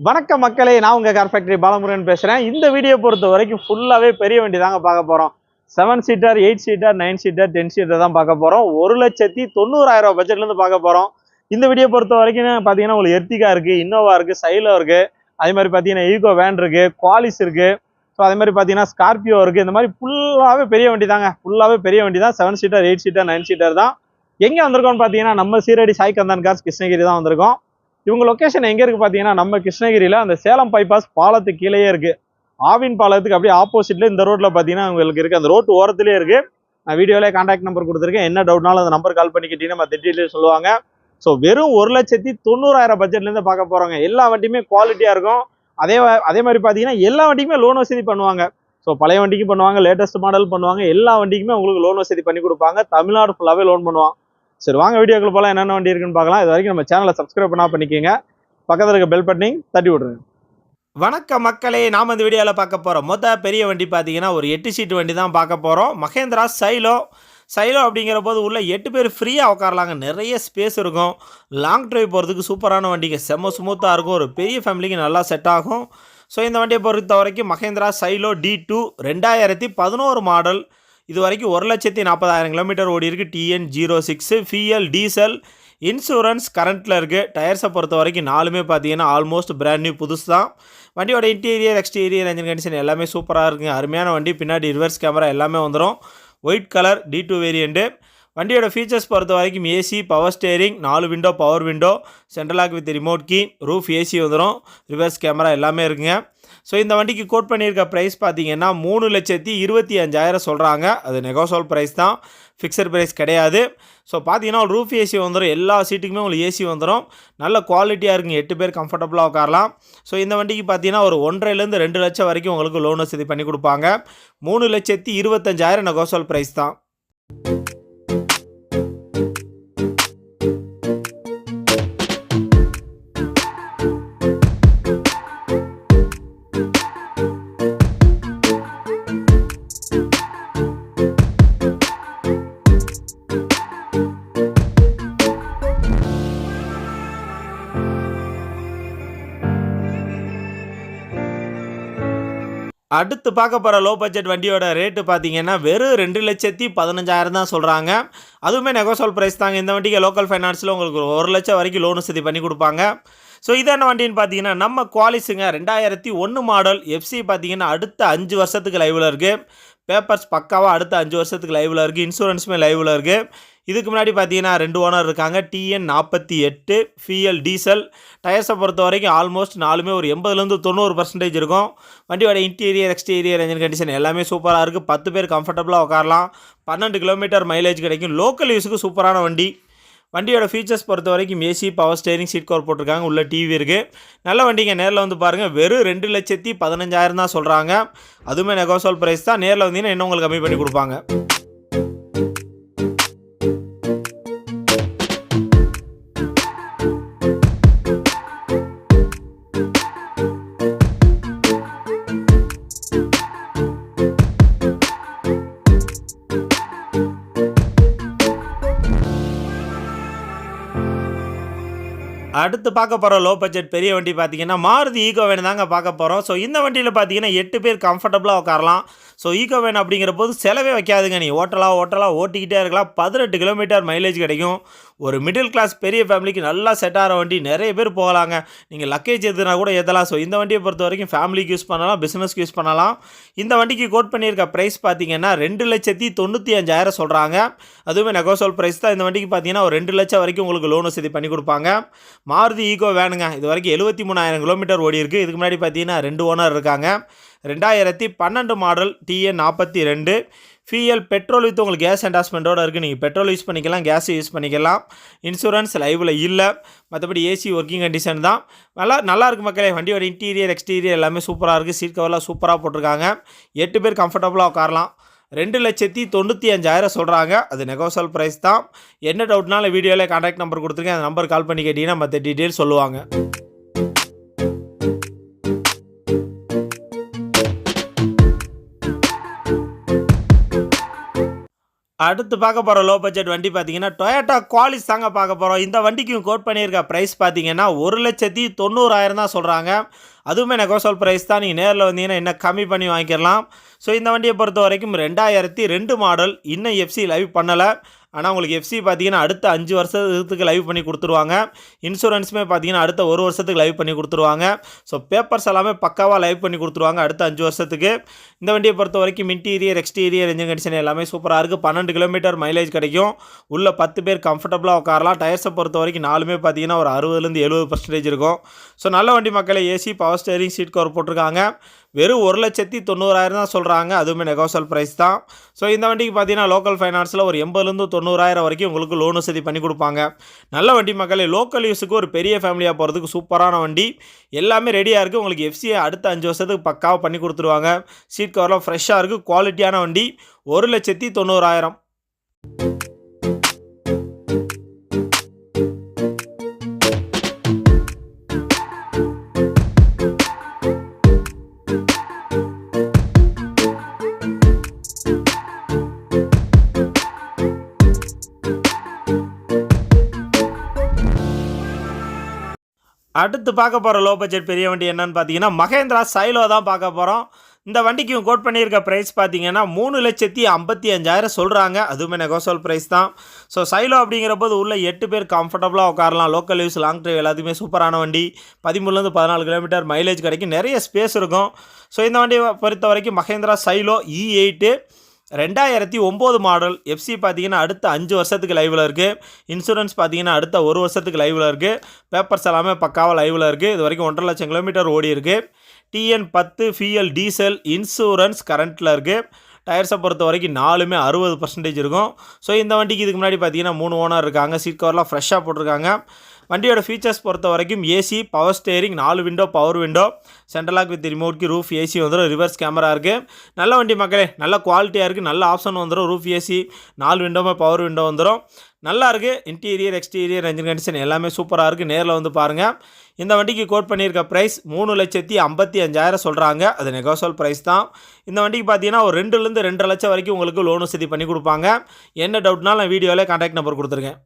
வணக்கம் மக்களே நான் உங்கள் கார் ஃபேக்டரி பாலமுருகன் பேசுகிறேன் இந்த வீடியோ பொறுத்த வரைக்கும் ஃபுல்லாகவே பெரிய வண்டி தாங்க பார்க்க போகிறோம் seven seater eight seater nine seater ten seater தான் பார்க்க போகிறோம் ஒரு லட்சத்தி தொண்ணூறாயிரம் ரூபா பட்ஜெட்லேருந்து பார்க்க போகிறோம் இந்த வீடியோ பொறுத்த வரைக்கும் பார்த்தீங்கன்னா உங்களுக்கு எர்த்திகா இருக்குது இன்னோவா இருக்குது சைலோ இருக்குது அதே மாதிரி பார்த்தீங்கன்னா ஈகோ வேன் இருக்குது குவாலிஸ் இருக்குது ஸோ அதே மாதிரி பார்த்தீங்கன்னா ஸ்கார்பியோ இருக்குது இந்த மாதிரி ஃபுல்லாகவே பெரிய வண்டி தாங்க. ஃபுல்லாகவே பெரிய வண்டி தான். Seven seater eight seater nine seater தான். எங்கே வந்திருக்கோம்னு பார்த்தீங்கன்னா நம்ம சீரடி சாய் கந்தன் கார்ஸ் கிருஷ்ணகிரி தான் வந்திருக்கோம். இவங்க லொகேஷன் எங்கே இருக்குது பார்த்தீங்கன்னா நம்ம கிருஷ்ணகிரியில் அந்த சேலம் பைபாஸ் பாலத்துக்கு கீழேயே இருக்கு. ஆவின் பாலத்துக்கு அப்படியே ஆப்போசிட்டில் இந்த ரோட்டில் பார்த்தீங்கன்னா உங்களுக்கு இருக்குது அந்த ரோட்டு ஓரத்துலேயே இருக்குது நான் வீடியோவிலே காண்டாக்ட் நம்பர் கொடுத்துருக்கேன். என்ன டவுட்னாலும் அந்த நம்பர் கால் பண்ணி கேட்டிங்கன்னா மற்ற டீட்டெயில் சொல்லுவாங்க. ஸோ வெறும் ஒரு லட்சத்தி தொண்ணூறாயிரம் பட்ஜெட்ல இருந்து பார்க்க போகிறாங்க எல்லா வண்டியுமே குவாலிட்டியாக இருக்கும். அதே அதே மாதிரி பார்த்தீங்கன்னா எல்லா வண்டிக்குமே லோன் வசதி பண்ணுவாங்க. ஸோ பழைய வண்டிக்கு பண்ணுவாங்க லேட்டஸ்ட் மாடல் பண்ணுவாங்க. எல்லா வண்டிக்குமே உங்களுக்கு லோன் வசதி பண்ணி கொடுப்பாங்க. தமிழ்நாடு ஃபுல்லாவே லோன் பண்ணுவாங்க சரி வாங்க வீடியோக்குள்ள போலாம். என்னென்ன வண்டி இருக்குன்னு பார்க்கலாம். இது வரைக்கும் நம்ம சேனலை சப்ஸ்கிரைப் பண்ணா பண்ணிக்கோங்க. பக்கத்தில் இருக்க பெல் பட்டனையும் தட்டி விட்ருங்க வணக்கம் மக்களே. நாம் இந்த வீடியோவில் பார்க்க போகிறோம் மொத்த பெரிய வண்டி பார்த்தீங்கன்னா ஒரு எட்டு சீட்டு வண்டி தான் பார்க்க போகிறோம் மகேந்திரா சைலோ. சைலோ அப்படிங்கிற போது உள்ளே எட்டு பேர் ஃப்ரீயாக உட்காரலாங்க நிறைய ஸ்பேஸ் இருக்கும். லாங் ட்ரைவ் போகிறதுக்கு சூப்பரான வண்டிங்க. செம்ம ஸ்மூத்தாக இருக்கும். ஒரு பெரிய ஃபேமிலிக்கு நல்லா செட் ஆகும். ஸோ இந்த வண்டியை பொறுத்த வரைக்கும் மகேந்திரா சைலோ டி டூ ரெண்டாயிரத்தி பதினோரு மாடல் இது வரைக்கும் ஒரு லட்சத்தி நாற்பதாயிரம் கிலோமீட்டர் ஓடி இருக்குது TN zero six FL diesel insurance கரண்ட்டில் இருக்குது டயர்ஸை பொறுத்த வரைக்கும் நாலுமே பார்த்தீங்கன்னா ஆல்மோஸ்ட் பிராண்ட் நியூ புதுசு தான் வண்டியோட இன்டீரியர் எக்ஸ்டீரியர் என்ஜின் கண்டிஷன் எல்லாமே சூப்பராக இருக்குங்க. அருமையான வண்டி. பின்னாடி ரிவர்ஸ் கேமரா எல்லாமே வந்துடும் white colour D two variant வண்டியோட ஃபீச்சர்ஸ் பொறுத்த வரைக்கும் ஏசி பவர் ஸ்டேரிங் நாலு window power window central lock with remote key roof AC வந்துடும் ரிவர்ஸ் கேமரா எல்லாமே இருக்குங்க. ஸோ இந்த வண்டிக்கு கோட் பண்ணியிருக்க ப்ரைஸ் பார்த்தீங்கன்னா மூணு லட்சத்தி இருபத்தி அஞ்சாயிரம் சொல்கிறாங்க அது நெகோசோல் ப்ரைஸ் தான். ஃபிக்ஸட் ப்ரைஸ் கிடையாது. ஸோ பார்த்தீங்கன்னா ஒரு ரூஃப் ஏசி வந்துடும் எல்லா சீட்டுக்குமே உங்களுக்கு ஏசி வந்துடும் நல்ல குவாலிட்டியாக இருக்குங்க. எட்டு பேர் கம்ஃபர்டபுளாக உட்காரலாம். ஸோ இந்த வண்டிக்கு பார்த்தீங்கன்னா ஒரு ஒன்றரைலேருந்து ரெண்டு லட்சம் வரைக்கும் உங்களுக்கு லோன் வசதி பண்ணி கொடுப்பாங்க. மூணு லட்சத்தி இருபத்தஞ்சாயிரம் நெகோசோல் ப்ரைஸ் தான். அடுத்து பார்க்க போகிற லோ பட்ஜெட் வண்டியோட ரேட்டு பார்த்தீங்கன்னா வெறும் ரெண்டு லட்சத்தி பதினஞ்சாயிரம் தான் சொல்கிறாங்க அதுவுமே நெகோசோல் ப்ரைஸ் தாங்க. இந்த வண்டிக்கு லோக்கல் ஃபைனான்ஸில் உங்களுக்கு ஒரு லட்சம் வரைக்கும் லோன் வசதி பண்ணி கொடுப்பாங்க. ஸோ இது என்ன வண்டின்னு பார்த்தீங்கன்னா நம்ம குவாலிஸுங்க ரெண்டாயிரத்தி ஒன்று மாடல் எஃப்சி பார்த்தீங்கன்னா அடுத்த அஞ்சு வருஷத்துக்கு லைவில் இருக்குது பேப்பர்ஸ் பக்காவாக அடுத்த அஞ்சு வருஷத்துக்கு லைவில் இருக்குது இன்சூரன்ஸுமே லைவில் இருக்குது இதுக்கு முன்னாடி பார்த்தீங்கன்னா ரெண்டு ஓனர் இருக்காங்க. டிஎன் நாற்பத்தி எட்டு ஃபிஎல் டீசல் டயர்ஸை பொறுத்த வரைக்கும் ஆல்மோஸ்ட் நாலுமே ஒரு எண்பதுலேருந்து தொண்ணூறு பர்சன்டேஜ் இருக்கும். வண்டியோட இன்டீரியர் எக்ஸ்டீரியர் என்ஜின் கண்டிஷன் எல்லாமே சூப்பராக இருக்குது பத்து பேர் கம்ஃபர்டபுளாக உட்காரலாம். பன்னெண்டு கிலோமீட்டர் மைலேஜ் கிடைக்கும். லோக்கல் யூஸுக்கு சூப்பரான வண்டி. வண்டியோட ஃபீச்சர்ஸ் பொறுத்த வரைக்கும் AC power steering seat cover போட்டிருக்காங்க. உள்ள டிவி இருக்குது நல்ல வண்டிங்க. நேரில் வந்து பாருங்கள் வெறும் ரெண்டு லட்சத்தி பதினஞ்சாயிரம் தான் சொல்கிறாங்க அதுவுமே நெகோசோல் ப்ரைஸ் தான். நேரில் வந்தீங்கன்னா இன்னும் உங்களுக்கு கம்மி பண்ணி கொடுப்பாங்க. அடுத்து பார்க்க போகிற லோ பட்ஜெட் பெரிய வண்டி பார்த்தீங்கன்னா மாருதி ஈகோ வேன் தாங்க பார்க்க போகிறோம் ஸோ இந்த வண்டியில் பார்த்தீங்கன்னா எட்டு பேர் கம்ஃபர்டபுளாக உட்காரலாம். ஸோ ஈகோ வேன் அப்படிங்கிற போது செலவே வைக்காதுங்க நீ. ஓட்டலாம் ஓட்டலாம் ஓட்டிக்கிட்டே இருக்கலாம். பதினெட்டு கிலோமீட்டர் மைலேஜ் கிடைக்கும். ஒரு மிடில் கிளாஸ் பெரிய ஃபேமிலிக்கு நல்லா செட் ஆகிற வண்டி நிறைய பேர் போகலாங்க. நீங்கள் லக்கேஜ் எதுனா கூட எதலாம் ஸோ இந்த வண்டியை பொறுத்த வரைக்கும் ஃபேமிலிக்கு யூஸ் பண்ணலாம் பிஸ்னஸ்க்கு யூஸ் பண்ணலாம். இந்த வண்டிக்கு கோட் பண்ணியிருக்க ப்ரைஸ் பார்த்தீங்கன்னா ரெண்டு லட்சத்தி தொண்ணூற்றி அஞ்சாயிரம் சொல்கிறாங்க அதுவுமே நெகோசோல் ப்ரைஸ் தான். இந்த வண்டிக்கு பார்த்தீங்கன்னா ஒரு ரெண்டு லட்சம் வரைக்கும் உங்களுக்கு லோன் வசதி பண்ணி கொடுப்பாங்க. மாருதி ஈகோ வேணுங்க இது வரைக்கும் எழுபத்தி மூணாயிரம் கிலோமீட்டர் ஓடி இருக்குது இதுக்கு முன்னாடி பார்த்தீங்கன்னா ரெண்டு ஓனர் இருக்காங்க. ரெண்டாயிரத்தி பன்னெண்டு மாடல் டிஎன் நாற்பத்தி ரெண்டு. ஃபிஎல் பெட்ரோல் வித் உங்களுக்கு கேஸ் அண்டாஸ்மெண்ட்டோடு இருக்குது நீங்கள் பெட்ரோல் யூஸ் பண்ணிக்கலாம் கேஸ் யூஸ் பண்ணிக்கலாம். இன்சூரன்ஸ் லைவில் இல்லை. மற்றபடி ஏசி ஒர்க்கிங் கண்டிஷன் தான். நல்லா நல்லா இருக்கு மக்களே. வண்டியோட இன்டீரியர் எக்ஸ்டீரியர் எல்லாமே சூப்பராக இருக்குது சீட் கவர்லாம் சூப்பராக போட்டிருக்காங்க. எட்டு பேர் கம்ஃபர்டபுளாக உட்காரலாம். ரெண்டு லட்சத்தி தொண்ணூற்றி அஞ்சாயிரம் சொல்கிறாங்க அது நெகோசல் ப்ரைஸ் தான். என்ன டவுட்னாலும் வீடியோவில் கான்டாக்ட் நம்பர் கொடுத்துருக்கேன். அந்த நம்பர் கால் பண்ணி கேட்டிங்கன்னா மற்ற டீட்டெயில் சொல்லுவாங்க. அடுத்து பார்க்க போகிற லோ பட்ஜெட் வண்டி பார்த்தீங்கன்னா டொயோட்டா குவாலிஸ் தாங்க பார்க்க போகிறோம் இந்த வண்டிக்கும் கோட் பண்ணியிருக்க ப்ரைஸ் பார்த்தீங்கன்னா ஒரு லட்சத்தி தொண்ணூறாயிரம் தான் சொல்கிறாங்க அதுவுமே நெகோசல் ப்ரைஸ் தான். நீங்கள் நேரில் வந்தீங்கன்னா என்ன கம்மி பண்ணி வாங்கிக்கலாம். ஸோ இந்த வண்டியை பொறுத்த வரைக்கும் ரெண்டாயிரத்தி ரெண்டு மாடல் இன்னும் எஃப்சி லைவ் பண்ணலை. ஆனால் உங்களுக்கு எஃப்சி பார்த்தீங்கன்னா அடுத்த அஞ்சு வருஷத்துக்கு லைவ் பண்ணி கொடுத்துருவாங்க. இன்சூரன்ஸுமே பார்த்தீங்கன்னா அடுத்த ஒரு வருஷத்துக்கு லைவ் பண்ணி கொடுத்துருவாங்க. ஸோ பேப்பர்ஸ் எல்லாமே பக்காவாக லைவ் பண்ணி கொடுத்துருவாங்க அடுத்த அஞ்சு வருஷத்துக்கு. இந்த வண்டியை பொறுத்த வரைக்கும் இன்டீரியர் எக்ஸ்டீரியர் இன்ஜின் கண்டிஷன் எல்லாமே சூப்பராக இருக்குது பன்னெண்டு கிலோமீட்டர் மைலேஜ் கிடைக்கும். உள்ள பத்து பேர் கம்ஃபர்டபுளாக உட்காரலாம். டயர்ஸை பொறுத்த வரைக்கும் நாலுமே பார்த்தீங்கன்னா ஒரு அறுபதுலேருந்து எழுபது பர்சன்டேஜ் இருக்கும். ஸோ நல்ல வண்டி மக்களை AC power steering seat cover போட்டிருக்காங்க. வெறும் ஒரு லட்சத்தி தொண்ணூறாயிரம் தான் சொல்கிறாங்க அதுவுமே நெகோசல் ப்ரைஸ் தான். ஸோ இந்த வண்டிக்கு பார்த்தீங்கன்னா லோக்கல் ஃபைனான்ஸில் ஒரு எண்பதுலேருந்து தொண்ணூறாயிரம் வரைக்கும் உங்களுக்கு லோன் வசதி பண்ணி கொடுப்பாங்க. நல்ல வண்டி மக்களே லோக்கல் யூஸுக்கு ஒரு பெரிய ஃபேமிலியாக போகிறதுக்கு சூப்பரான வண்டி. எல்லாமே ரெடியாக இருக்குது உங்களுக்கு எஃப்சியை அடுத்த அஞ்சு வருஷத்துக்கு பக்காவாக பண்ணி கொடுத்துருவாங்க. சீட் கவர்லாம் ஃப்ரெஷ்ஷாக இருக்குது குவாலிட்டியான வண்டி. ஒரு லட்சத்தி தொண்ணூறாயிரம். அடுத்து பார்க்க போகிற லோ பட்ஜெட் பெரிய வண்டி என்னன்னு பார்த்தீங்கன்னா மகேந்திரா சைலோ தான் பார்க்க போகிறோம் இந்த வண்டிக்கு கோட் பண்ணியிருக்க ப்ரைஸ் பார்த்தீங்கன்னா மூணு லட்சத்தி ஐம்பத்தி அஞ்சாயிரம் சொல்கிறாங்க அதுவுமே நெகோசல் ப்ரைஸ் தான். ஸோ சைலோ அப்படிங்கிற போது உள்ள எட்டு பேர் கம்ஃபர்டபுளாக உட்காரலாம். லோக்கல் யூஸ் லாங் ட்ரைவ் எல்லாத்துக்குமே சூப்பரான வண்டி. பதிமூணுலேருந்து பதினாலு கிலோமீட்டர் மைலேஜ் கிடைக்கும் நிறைய ஸ்பேஸ் இருக்கும். ஸோ இந்த வண்டியை பொறுத்த வரைக்கும் Mahindra Xylo e E eight ரெண்டாயிரத்தி ஒம்பது மாடல் எஃப்சி பார்த்தீங்கன்னா அடுத்த அஞ்சு வருஷத்துக்கு லைவில் இருக்குது இன்சூரன்ஸ் பார்த்தீங்கன்னா அடுத்த ஒரு வருஷத்துக்கு லைவில் இருக்குது பேப்பர்ஸ் எல்லாமே பக்காவாக லைவில் இருக்குது இது வரைக்கும் ஒன்றரை லட்சம் கிலோமீட்டர் ஓடி இருக்குது டிஎன் பத்து ஃபிஎல் டீசல் இன்சூரன்ஸ் கரண்ட்டில் இருக்குது டயர்ஸை பொறுத்த வரைக்கும் நாலுமே அறுபது பர்சன்டேஜ் இருக்கும். ஸோ இந்த வண்டிக்கு இதுக்கு முன்னாடி பார்த்தீங்கன்னா மூணு ஓனர் இருக்காங்க. சீட் கவர்லாம் ஃப்ரெஷ்ஷாக போட்டிருக்காங்க. வண்டியோட ஃபீச்சர்ஸ் பொறுத்த வரைக்கும் ஏசி பவர் ஸ்டேரிங் நாலு window power window central lock with ரிமோட்க்கு roof AC வந்துடும் ரிவர்ஸ் கேமரா இருக்குது நல்ல வண்டி மக்களே நல்ல குவாலிட்டியாக இருக்குது நல்ல ஆப்ஷன் வந்துடும் ரூஃப் ஏசி நாலு விண்டோமே பவர் விண்டோ வந்துடும் நல்லா இருக்குது இன்டீரியர் எக்ஸ்டீரியர் என்ஜின் கண்டிஷன் எல்லாமே சூப்பராக இருக்குது நேரில் வந்து பாருங்கள் இந்த வண்டிக்கு கோட் பண்ணியிருக்க ப்ரைஸ் மூணு லட்சத்தி ஐம்பத்தி அஞ்சாயிரம் சொல்கிறாங்க அது நெகோசல் ப்ரைஸ் தான். இந்த வண்டிக்கு பார்த்தீங்கன்னா ஒரு ரெண்டுலேருந்து ரெண்டரை லட்சம் வரைக்கும் உங்களுக்கு லோன் வசதி பண்ணி கொடுப்பாங்க. என்ன டவுட்னாலும் நான் வீடியோவில் கான்டாக்ட் நம்பர் கொடுத்துருக்கேன்.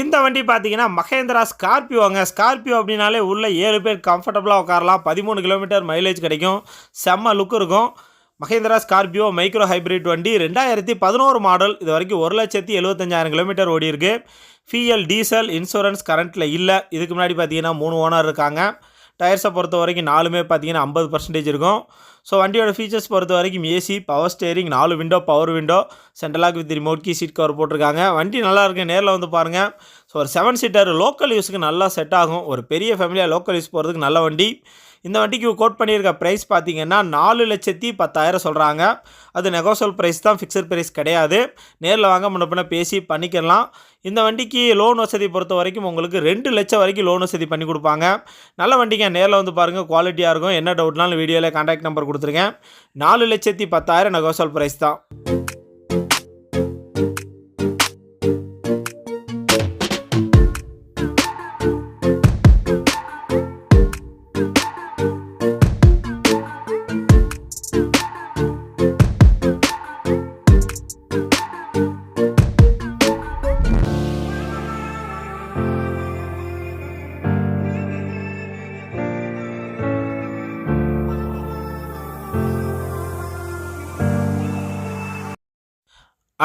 இந்த வண்டி பார்த்தீங்கன்னா மகேந்திரா ஸ்கார்பியோங்க. ஸ்கார்பியோ அப்படின்னாலே உள்ளே ஏழு பேர் கம்ஃபர்டபுளாக உட்காரலாம். பதிமூணு கிலோமீட்டர் மைலேஜ் கிடைக்கும். செம்ம லுக் இருக்கும். மகேந்திரா ஸ்கார்பியோ மைக்ரோ ஹைப்ரிட் வண்டி. ரெண்டாயிரத்தி பதினோரு மாடல் இது வரைக்கும் ஒரு லட்சத்தி எழுபத்தஞ்சாயிரம் கிலோமீட்டர் ஓடி இருக்குது ஃபிஎல் டீசல் இன்சூரன்ஸ் கரண்ட்டில் இல்லை. இதுக்கு முன்னாடி பார்த்தீங்கன்னா மூணு ஓனர் இருக்காங்க. டயர்ஸை பொறுத்த வரைக்கும் நாலுமே பார்த்தீங்கன்னா ஐம்பது பர்சன்டேஜ் இருக்கும். ஸோ வண்டியோட ஃபீச்சர்ஸ் பொறுத்த வரைக்கும் ஏசி பவர் ஸ்டேரிங் நாலு window power window central lock with remote key seat cover போட்டிருக்காங்க. வண்டி நல்லா இருக்கு நேரில் வந்து பாருங்கள் ஸோ ஒரு செவன் சீட்டர் லோக்கல் யூஸுக்கு நல்லா செட் ஆகும். ஒரு பெரிய ஃபேமிலியாக லோக்கல் யூஸ் போகிறதுக்கு நல்ல வண்டி. இந்த வண்டிக்கு கோட் பண்ணியிருக்க ப்ரைஸ் பார்த்தீங்கன்னா நாலு லட்சத்தி பத்தாயிரம் சொல்கிறாங்க அது நெகோசல் ப்ரைஸ் தான் ஃபிக்ஸட் ப்ரைஸ் கிடையாது. நேரில் வாங்க முன்னப்பின பேசி பண்ணிக்கலாம். இந்த வண்டிக்கு லோன் வசதி பொறுத்த வரைக்கும் உங்களுக்கு ரெண்டு லட்சம் வரைக்கும் லோன் வசதி பண்ணி கொடுப்பாங்க. நல்ல வண்டிங்க நேரில் வந்து பாருங்கள் குவாலிட்டியாக இருக்கும். என்ன டவுட்னாலும் வீடியோவில் கான்டாக்ட் நம்பர் கொடுத்துருக்கேன் நாலு லட்சத்தி பத்தாயிரம் நெகோசல் ப்ரைஸ் தான்.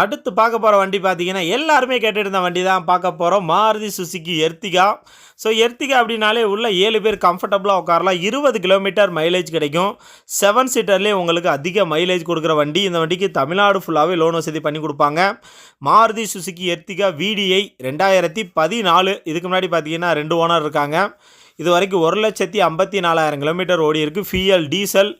அடுத்து பார்க்க போகிற வண்டி பார்த்தீங்கன்னா எல்லாருமே கேட்டுட்டு இருந்த வண்டி தான் பார்க்க போகிறோம் Maruti Suzuki Ertiga. So Ertiga அப்படின்னாலே உள்ள ஏழு பேர் கம்ஃபர்டபுளாக உட்காரலாம். இருபது கிலோமீட்டர் மைலேஜ் கிடைக்கும். செவன் சீட்டர்லேயே உங்களுக்கு அதிக மைலேஜ் கொடுக்குற வண்டி. இந்த வண்டிக்கு தமிழ்நாடு ஃபுல்லாகவே லோன் வசதி பண்ணி கொடுப்பாங்க. மாருதி சுசுக்கி எர்த்திகா விடிஐ ரெண்டாயிரத்தி பதினாலு. இதுக்கு முன்னாடி பார்த்தீங்கன்னா ரெண்டு ஓனர் இருக்காங்க. இது வரைக்கும் ஒரு லட்சத்தி ஐம்பத்தி நாலாயிரம் கிலோமீட்டர் ஓடி இருக்குது ஃபியல் டீசல்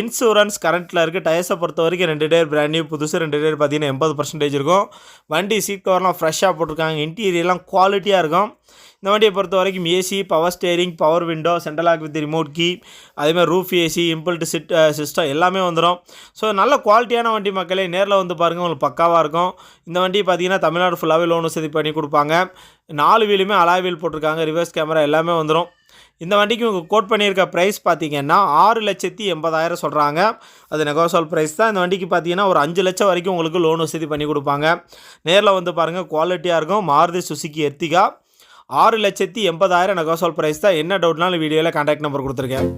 இன்சூரன்ஸ் கரண்ட்டில் இருக்குது டயர்ஸை பொறுத்த வரைக்கும் ரெண்டு டயர் பிராண்ட் நியூ புதுசு ரெண்டு டயர் பார்த்தீங்கன்னா எண்பது பர்சன்டேஜ் இருக்கும். வண்டி சீட் கவர்லாம் ஃப்ரெஷ்ஷாக போட்டிருக்காங்க. இன்டீரியர்லாம் குவாலிட்டியாக இருக்கும். இந்த வண்டியை பொறுத்த வரைக்கும் AC power steering power window central lock with remote key அதேமாதிரி ரூஃப் ஏசி இம்பிள்ட் சிட் சிஸ்டம் எல்லாமே வந்துடும் ஸோ நல்ல குவாலிட்டியான வண்டி மக்களே நேரில் வந்து பாருங்கள் உங்களுக்கு பக்காவாக இருக்கும். இந்த வண்டி பார்த்தீங்கன்னா தமிழ்நாடு ஃபுல்லாகவே லோன் வசதி பண்ணி கொடுப்பாங்க. நாலு வீலுமே அலாய் வீல் போட்டிருக்காங்க. ரிவர்ஸ் கேமரா எல்லாமே வந்துடும் இந்த வண்டிக்கு உங்கள் கோட் பண்ணியிருக்க ப்ரைஸ் பார்த்தீங்கன்னா ஆறு லட்சத்தி எண்பதாயிரம் சொல்கிறாங்க அது நெகோசோல் ப்ரைஸ் தான். இந்த வண்டிக்கு பார்த்தீங்கன்னா ஒரு அஞ்சு லட்சம் வரைக்கும் உங்களுக்கு லோன் வசதி பண்ணி கொடுப்பாங்க. நேரில் வந்து பாருங்கள் குவாலிட்டியாக இருக்கும். Maruti Suzuki Ertiga. ஆறு லட்சத்தி எண்பதாயிரம் நெகோசோல் ப்ரைஸ் தான். என்ன டவுட்னாலும் வீடியோவில் கான்டாக்ட் நம்பர் கொடுத்துருக்கேன்.